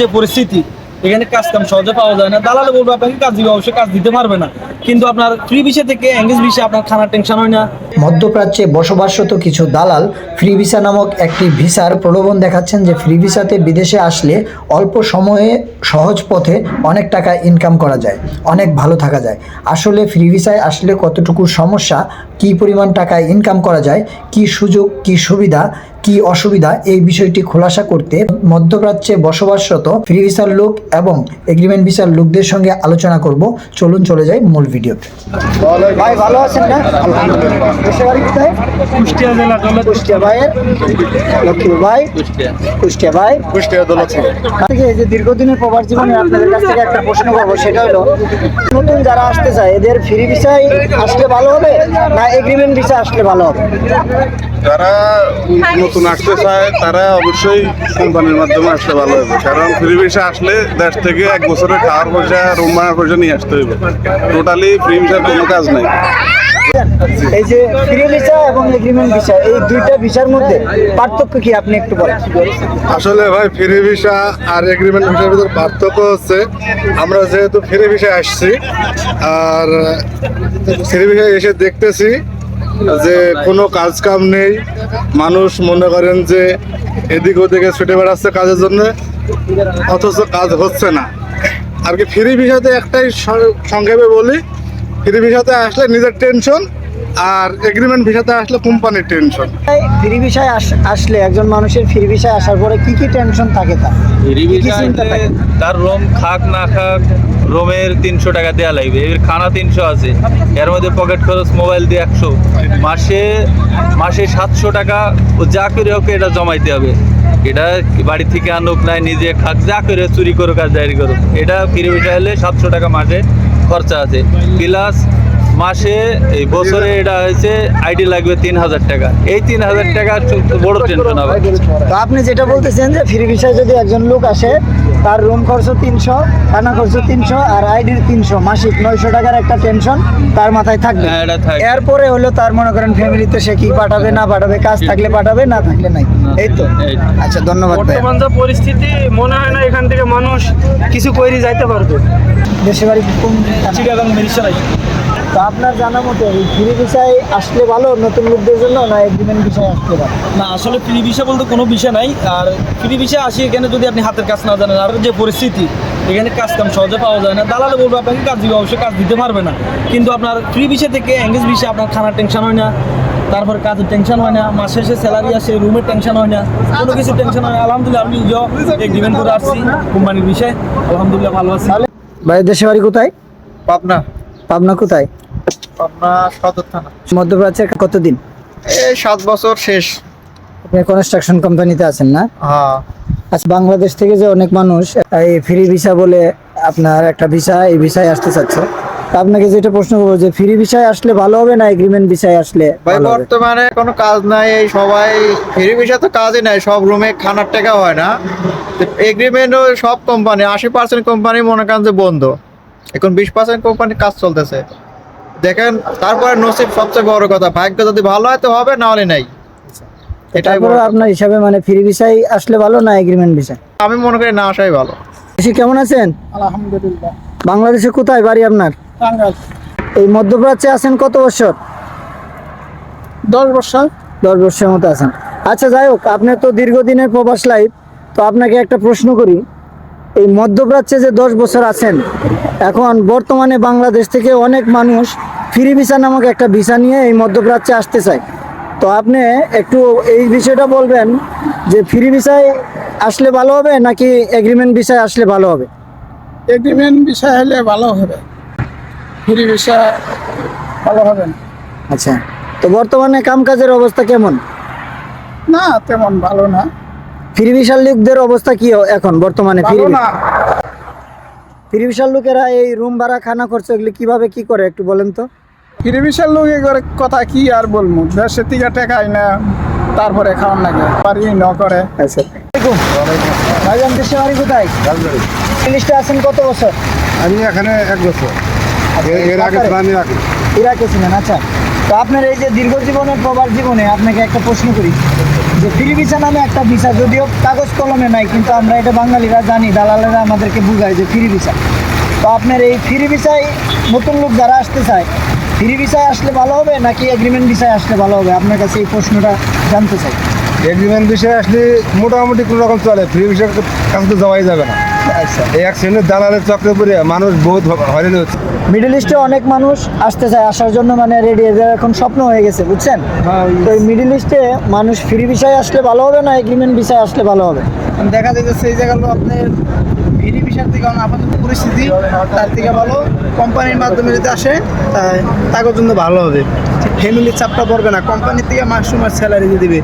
যে পরিস্থিতি, এখানে কাজ কাম সহজে পাওয়া যায় না। দালালে বলব, আপনাকে কাজ দিবে। অবশ্যই কাজ দিতে পারবে না। কিন্তু আপনার ফ্রি বিষয় থেকে এঙ্গেজ বিষয়ে আপনার খানার টেনশন হয় না। মধ্যপ্রাচ্যে বসবাসরত কিছু দালাল ফ্রি ভিসা নামক একটি ভিসার প্রলোভন দেখাচ্ছেন যে ফ্রি ভিসাতে বিদেশে আসলে অল্প সময়ে সহজ পথে অনেক টাকা ইনকাম করা যায়, অনেক ভালো থাকা যায়। আসলে ফ্রি ভিসায় আসলে কতটুকু সমস্যা, কি পরিমাণ টাকা ইনকাম করা যায়, কি সুযোগ, কি সুবিধা, কি অসুবিধা, এই বিষয়টি খোলাসা করতে মধ্যপ্রাচ্যে বসবাসরত ফ্রি ভিসার লোক এবং এগ্রিমেন্ট ভিসার লোকদের সঙ্গে আলোচনা করব। চলুন চলে যাই মূল ভিডিওতে ভাই ভালো আছেন না? আলহামদুলিল্লাহ। দেশের বাড়ি কোথায়? কুষ্টিয়া জেলা দলে কুষ্টিয়া ভাইয়ের? লক্ষ্মী ভাই। কুষ্টিয়া। ভাই। কুষ্টিয়া থেকে এই যে দীর্ঘদিনের প্রবাস জীবনে আপনাদের কাছ থেকে একটা প্রশ্ন করব সেটা হলো নতুন যারা আসতে চায় এদের ফ্রি ভিসায় আসলে ভালো হবে না এগ্রিমেন্ট ভিসা আসলে ভালো হবে? যারা নতুন আসতে চায় তারা অবশ্যই কোম্পানির মাধ্যমে আসলে ভালো হবে। কারণ ফ্রি ভিসা আসলে দেশ থেকে এক বছরের খাওয়ার পয়সা রুম ভাড়ার পয়সা নিয়ে আসতে হবে টোটালি ফ্রি ভিসার কোনো কাজ নাই। এই যে ফ্রি ভিসা এবং এগ্রিমেন্ট ভিসা এই দুইটা ভিসার মধ্যে পার্থক্য কি আপনি একটু বলেন? আসলে ভাই ফ্রি ভিসা আর এগ্রিমেন্ট ভিসার ভিতর পার্থক্য হচ্ছে আমরা যেহেতু ফ্রি ভিসা আসছি আর ফ্রি ভিসা এসে দেখতেছি যে কোনো কাজ কাম নেই মানুষ মনে করেন যে এদিক ওদিকে ছুটে বেড়াচ্ছে কাজের জন্য অথচ কাজ হচ্ছে না। আর কি ফ্রি ভিসাতে একটাই সংক্ষেপে বলি ফ্রি ভিসাতে আসলে নিজের টেনশন আর এগ্রিমেন্ট ভিসাতে আসলে কোম্পানির টেনশন ফ্রি ভিসায় আসলে একজন মানুষের ফ্রি ভিসায় আসার পরে কি কি টেনশন থাকে তার? ফ্রি কি ভিসা চিন্তা থাকে? তার রোম খাক না খাক রোমের তিনশো টাকা দেওয়া লাগবে। এর খানা তিনশো আছে। এর মধ্যে পকেট খরচ মোবাইল দিয়ে একশো। মাসে মাসে সাতশো টাকা ও যা করে হোক এটা জমাইতে হবে। এটা বাড়ি থেকে আনুক নাই নিজে খাক যা করে চুরি করুক আর জারি করুক। এটা ফ্রি ভিসা হলে সাতশো টাকা মাসে খরচা আছে। প্লাস মাসে এই বছরে এটা হয়েছে আইডি লাগবে তিন হাজার টাকা। এই তিন হাজার টাকা বড় টেনশন হবে। তো আপনি যেটা বলতেছেন যে ফ্রি ভিসায় যদি একজন লোক আসে তার রুম খরচ তিনশো খানা খরচ তিনশো আর আইডির তিনশো। মাসিক নয়শো টাকার একটা টেনশন তার মাথায় থাকবে। হ্যাঁ, থাকবে। এরপরে হলো তার মনে করেন ফ্যামিলিতে সে কি পাঠাবে না পাঠাবে কাজ থাকলে পাঠাবে না থাকলে নাই। এই তো। আচ্ছা ধন্যবাদ বর্তমান যা পরিস্থিতি মনে হয় না এখান থেকে মানুষ কিছু কইরে যাইতে পারবে। দেশের বাড়ি কোন চিটাগাং মেরিশালাই তো আপনার জানা মতে এই ফ্রি ভিসায় আসলে ভালো নতুন লোকদের জন্য না এগ্রিমেন্ট ভিসায় আসলে ভালো? না আসলে ফ্রি ভিসা বলতে কোনো বিষয় নাই। আর ফ্রি ভিসা আসি এখানে যদি আপনি হাতের কাজ না জানেন আর যে পরিস্থিতি এখানে কাজ কাম সহজে পাওয়া যায় না। দালালে বলব আপনাকে কাজ দিবে অবশ্যই কাজ দিতে পারবে না। কিন্তু আপনার ফ্রি ভিসা থেকে এঙ্গেজ ভিসা আপনার খানার টেনশন হয় না। তারপর কাজের টেনশন হয় না। মাসে শেষে স্যালারি আসে রুমের টেনশন হয় না। কোনো কিছু টেনশন হয় না। আলহামদুলিল্লাহ আমি নিজেও এগ্রিমেন্ট করে আসছি কোম্পানির বিষয়ে আলহামদুলিল্লাহ ভালো আছি। ভাই দেশের বাড়ি কোথায়? পাবনা। পাবনা কোথায়? পাবনা সদর থানা। মধ্যপ্রাচ্যের কতদিন? এই সাত বছর শেষ। আপনি কনস্ট্রাকশন কোম্পানিতে আছেন না? হ্যাঁ। আচ্ছা বাংলাদেশ থেকে যে অনেক মানুষ এই ফ্রি ভিসা বলে আপনার একটা ভিসা এই ভিসায় আসতে চাচ্ছে। আপনাকে যেটা প্রশ্ন করব যে ফ্রি ভিসায় আসলে ভালো হবে না এগ্রিমেন্ট ভিসায় আসলে ভাই বর্তমানে কোনো কাজ নাই এই সবাই ফ্রি ভিসা তো কাজই নাই সব রুমে খানার টাকা হয় না। এগ্রিমেন্টও সব কোম্পানি আশি পার্সেন্ট কোম্পানি মনে করেন যে বন্ধ। এখন বিশ পার্সেন্ট কোম্পানি কাজ চলতেছে। দেখেন তারপরে নসিব সবচেয়ে বড় কথা ভাগ্য যদি ভালো হয় তো হবে না হলে নাই। এটাই আপনার হিসাবে মানে ফ্রি ভিসায় আসলে ভালো না এগ্রিমেন্ট ভিসা আমি মনে করি না আসাই ভালো। বেশি কেমন আছেন? আলহামদুলিল্লাহ। বাংলাদেশে কোথায় বাড়ি আপনার? এই মধ্যপ্রাচ্যে আছেন কত বছর? দশ বছর। দশ বছরের মতো আছেন। আচ্ছা যাই হোক আপনার তো দীর্ঘদিনের প্রবাস লাইফ তো আপনাকে একটা প্রশ্ন করি। এই মধ্যপ্রাচ্যে যে দশ বছর আছেন এখন বর্তমানে বাংলাদেশ থেকে অনেক মানুষ ফ্রি ভিসা নামক একটা ভিসা নিয়ে এই মধ্যপ্রাচ্যে আসতে চায়। তো আপনি একটু এই বিষয়টা বলবেন যে ফ্রি ভিসায় আসলে ভালো হবে নাকি এগ্রিমেন্ট ভিসায় আসলে ভালো হবে? এগ্রিমেন্ট বিষয় হলে ভালো হবে। ফ্রি ভিসা ভালো হবে না। আচ্ছা তো বর্তমানে কামকাজের অবস্থা কেমন? না তেমন ভালো না। ফ্রি ভিসার লোকদের অবস্থা কি এখন বর্তমানে ফ্রি ফ্রি ভিসার লোকেরা এই রুম ভাড়া খানা খরচ এগুলি কীভাবে কি করে একটু বলেন তো? ফ্রি বিষয়ের লোক এগুলো কথা কি আর বলব? দেশের থেকে টেকাই না তারপরে খাওয়ান লাগে পারি ন করে। আচ্ছা। ভাইজান দেশে বাড়ি কোথায়? ইংলিশটা আছেন কত বছর? আমি এখানে এক বছর। এর- এর আগে। ইরাকে ছিলেন আচ্ছা। তো আপনার এই যে দীর্ঘ জীবনের প্রবাস জীবনে আপনাকে একটা প্রশ্ন করি, যে ফ্রি ভিসা নামে একটা ভিসা যদিও কাগজ কলমে নাই, কিন্তু আমরা এটা বাঙালিরা জানি, দালালেরা আমাদেরকে বুঝায় যে ফ্রি ভিসা তো আপনার এই ফ্রি ভিসায় নতুন লোক যারা আসতে চায় ফ্রি ভিসায় আসলে ভালো হবে নাকি এগ্রিমেন্ট ভিসায় আসলে ভালো হবে? আপনার কাছে এই প্রশ্নটা জানতে চাই। এগ্রিমেন্ট বিষয়ে আসলে মোটামুটি কোনো রকম চলে ফ্রি বিষয়ের কাছে তো যাওয়াই যাবে না। এই এক শ্রেণির দালালের চক্রে পড়ে মানুষ বহুত হয়রানি হচ্ছে। মিডল ইস্টে অনেক মানুষ আসতে চায় আসার জন্য মানে রেডি এখন স্বপ্ন হয়ে গেছে বুঝছেন? তো এই মিডল ইস্টে মানুষ ফ্রি ভিসায় আসলে ভালো হবে না এগ্রিমেন্ট ভিসায় আসলে ভালো হবে? দেখা যায় যে সেই জায়গাগুলো আপনার ভিডি বিষয়ের থেকে আপাতত পরিস্থিতি তার থেকে ভালো। কোম্পানির মাধ্যমে যদি আসে তাদের জন্য ভালো হবে। ফ্যামিলির চাপটা পড়বে না। কোম্পানি থেকে মাস মাস স্যালারি দিয়ে দিবে।